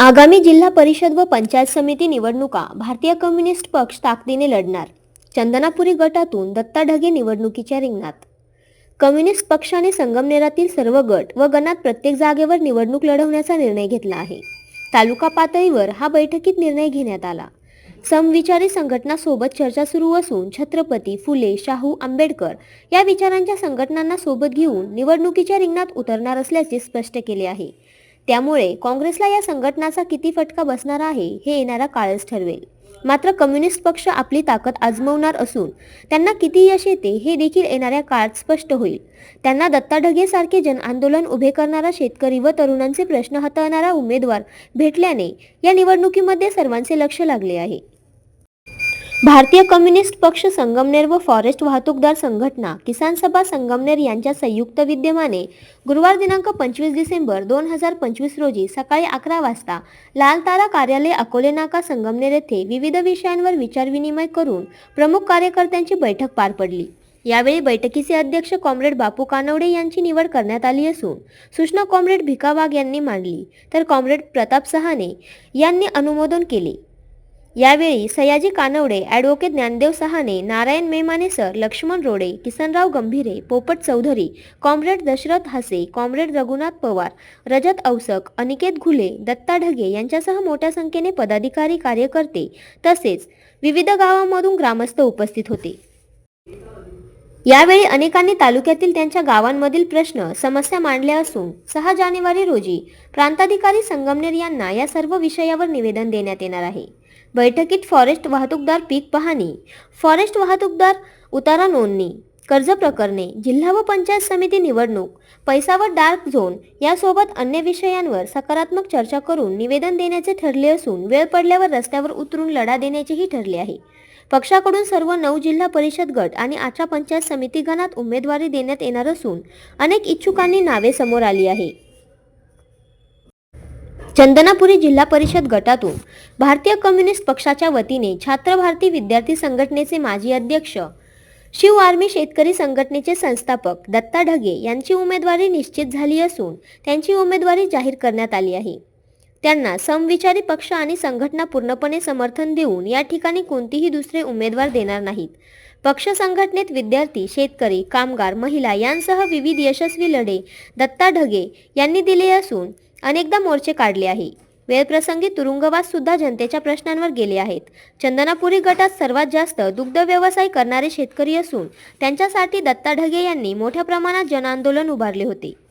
आगामी जिल्हा परिषद व पंचायत समिती निवडणुका भारतीय कम्युनिस्ट पक्ष ताकदीने लढणार. चंदनापुरी गटातून दत्ता ढगे निवडणुकीच्या रिंगणात. कम्युनिस्ट पक्षाने संगमनेरातील सर्व गट व गणात प्रत्येक जागेवर निवडणूक लढवण्याचा निर्णय घेतला आहे. तालुका पातळीवर हा बैठकीत निर्णय घेण्यात आला. समविचारी संघटनासोबत चर्चा सुरू असून छत्रपती फुले शाहू आंबेडकर या विचारांच्या संघटनांना सोबत घेऊन निवडणुकीच्या रिंगणात उतरणार असल्याचे स्पष्ट केले आहे. त्यामुळे काँग्रेसला या संघटनाचा किती फटका बसणार आहे हे येणारा काळच ठरवेल. मात्र कम्युनिस्ट पक्ष आपली ताकद आजमवणार असून त्यांना किती यश येते हे देखील येणाऱ्या काळात स्पष्ट होईल. त्यांना दत्ता ढगे सारखे जन आंदोलन उभे करणारा शेतकरी व तरुणांचे प्रश्न हाताळणारा उमेदवार भेटल्याने या निवडणुकीमध्ये सर्वांचे लक्ष लागले आहे. भारतीय कम्युनिस्ट पक्ष संगमनेर व फॉरेस्ट वाहतूकदार संघटना किसान सभा संगमनेर यांच्या संयुक्त विद्यमाने गुरुवार दिनांक पंचवीस डिसेंबर दोन हजार पंचवीस रोजी सकाळी अकरा वाजता लाल तारा कार्यालय अकोले नाका संगमनेर येथे विविध विषयांवर विचारविनिमय करून प्रमुख कार्यकर्त्यांची बैठक पार पडली. यावेळी बैठकीचे अध्यक्ष कॉम्रेड बापू कानवडे यांची निवड करण्यात आली असून सूचना कॉम्रेड भिका वाघ यांनी मांडली. तर कॉम्रेड प्रताप सहाने यांनी अनुमोदन केले. यावेळी Sayaji Kanwade advocate Dnyandev Sahane Narayan Memane sir Laxman Rode Kisanrao Gambhire Popat Chaudhari comrade Dashrath Hase comrade Raghunath Pawar Rajat Ausak Aniket Ghule Datta Dhage यांच्यासह मोठ्या संख्येने पदाधिकारी कार्यकर्ते तसेच विविध गावांमधून ग्रामस्थ उपस्थित होते. यावेळी अनेकांनी तालुक्यातील त्यांच्या गावांमधील प्रश्न समस्या मांडल्या असून सहा जानेवारी रोजी प्रांताधिकारी संगमनेर यांना या सर्व विषयावर निवेदन देण्यात येणार आहे. बैठकीत फॉरेस्ट वाहतूकदार पीक पाहणी फॉरेस्ट वाहतूकदार उतारा नोंदणी कर्ज प्रकरणे जिल्हा व पंचायत समिती निवडणूक पैसा व डार्क झोन यासोबत अन्य विषयांवर सकारात्मक चर्चा करून निवेदन देण्याचे ठरले असून वेळ पडल्यावर रस्त्यावर उतरून लढा देण्याचेही ठरले आहे. पक्षाकडून सर्व नऊ जिल्हा परिषद गट आणि आठरा पंचायत समिती गणात उमेदवारी देण्यात येणार असून अनेक इच्छुकांनी नावे समोर आली आहे. चंदनापुरी जिल्हा परिषद गटातून भारतीय कम्युनिस्ट पक्षाच्या वतीने छात्र भारती विद्यार्थी संघटनेचे माजी अध्यक्ष शिव आर्मी शेतकरी संघटनेचे संस्थापक दत्ता ढगे यांची उमेदवारी निश्चित झाली असून त्यांची उमेदवारी जाहीर करण्यात आली आहे. त्यांना समविचारी पक्ष आणि संघटना पूर्णपणे समर्थन देऊन या ठिकाणी कोणतीही दुसरे उमेदवार देणार नाहीत. पक्ष संघटनेत विद्यार्थी शेतकरी कामगार महिला यांसह विविध यशस्वी लढे दत्ता ढगे यांनी दिले असून अनेकदा मोर्चे काढले आहे. वेळप्रसंगी तुरुंगवास सुद्धा जनतेच्या प्रश्नांवर गेले आहेत. चंदनापुरी गटात सर्वात जास्त दुग्ध व्यवसाय करणारे शेतकरी असून त्यांच्यासाठी दत्ता ढगे यांनी मोठ्या प्रमाणात जनआंदोलन उभारले होते.